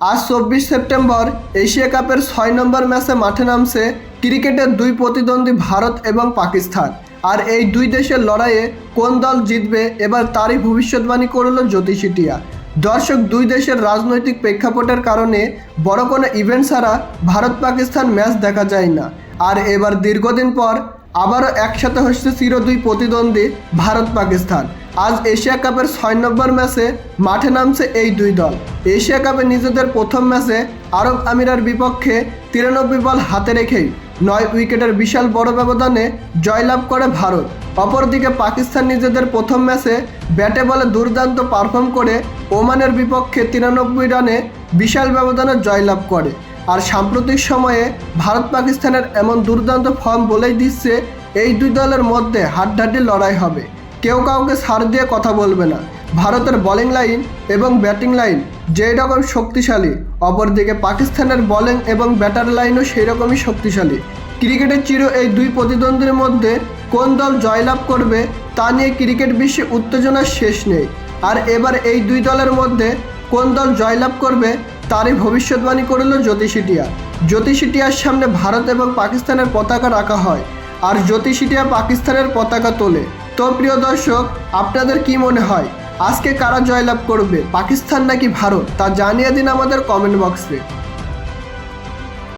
আজ চব্বিশ September, Asia কাপের ছয় নম্বর ম্যাচে মাঠে নামছে ক্রিকেটের দুই প্রতিদ্বন্দ্বী ভারত এবং পাকিস্তান। আর এই দুই দেশের লড়াইয়ে কোন দল জিতবে, এবার তারই ভবিষ্যৎবাণী করল জ্যোতিষিটিয়া দর্শক, দুই দেশের রাজনৈতিক প্রেক্ষাপটের কারণে বড় কোনো ইভেন্ট ছাড়া ভারত পাকিস্তান ম্যাচ দেখা যায় না। আর এবার দীর্ঘদিন পর আবারও একসাথে হচ্ছে চির দুই প্রতিদ্বন্দ্বী ভারত পাকিস্তান আজ এশিয়া কাপের ছয় নম্বর ম্যাচে মাঠে নামছে এই দুই দল। এশিয়া কাপে নিজেদের প্রথম ম্যাচে আরব আমিরার বিপক্ষে তিরানব্বই বল হাতে রেখেই নয় উইকেটের বিশাল বড় ব্যবধানে জয়লাভ করে ভারত। অপরদিকে পাকিস্তান নিজেদের প্রথম ম্যাচে ব্যাটে বলে দুর্দান্ত পারফর্ম করে ওমানের বিপক্ষে তিরানব্বই রানে বিশাল ব্যবধানে জয়লাভ করে। আর সাম্প্রতিক সময়ে ভারত পাকিস্তানের এমন দুর্দান্ত ফর্ম বলেই দিচ্ছে এই দুই দলের মধ্যে হাড্ডাহাড্ডি লড়াই হবে। কেউ কাউকে সার দিয়ে কথা বলবে না। ভারতের বোলিং লাইন এবং ব্যাটিং লাইন যেই রকম শক্তিশালী, অপরদিকে পাকিস্তানের বোলিং এবং ব্যাটার লাইনও সেই রকমই শক্তিশালী। ক্রিকেটের চির এই দুই প্রতিদ্বন্দ্বীর মধ্যে কোন দল জয়লাভ করবে, তা নিয়ে ক্রিকেট বিশ্বে উত্তেজনার শেষ নেই। আর এবার এই দুই দলের মধ্যে কোন দল জয়লাভ করবে, তারই ভবিষ্যৎবাণী করল জ্যোতিষিটিয়া জ্যোতিষিটিয়ার সামনে ভারত এবং পাকিস্তানের পতাকা রাখা হয়, আর জ্যোতিষিটিয়া পাকিস্তানের পতাকা তোলে। তো প্রিয় দর্শক, আপনাদের কি মনে হয়? আজকে কারা জয়লাভ করবে? পাকিস্তান নাকি ভারত? তা জানিয়ে দিন আমাদের কমেন্ট বক্সে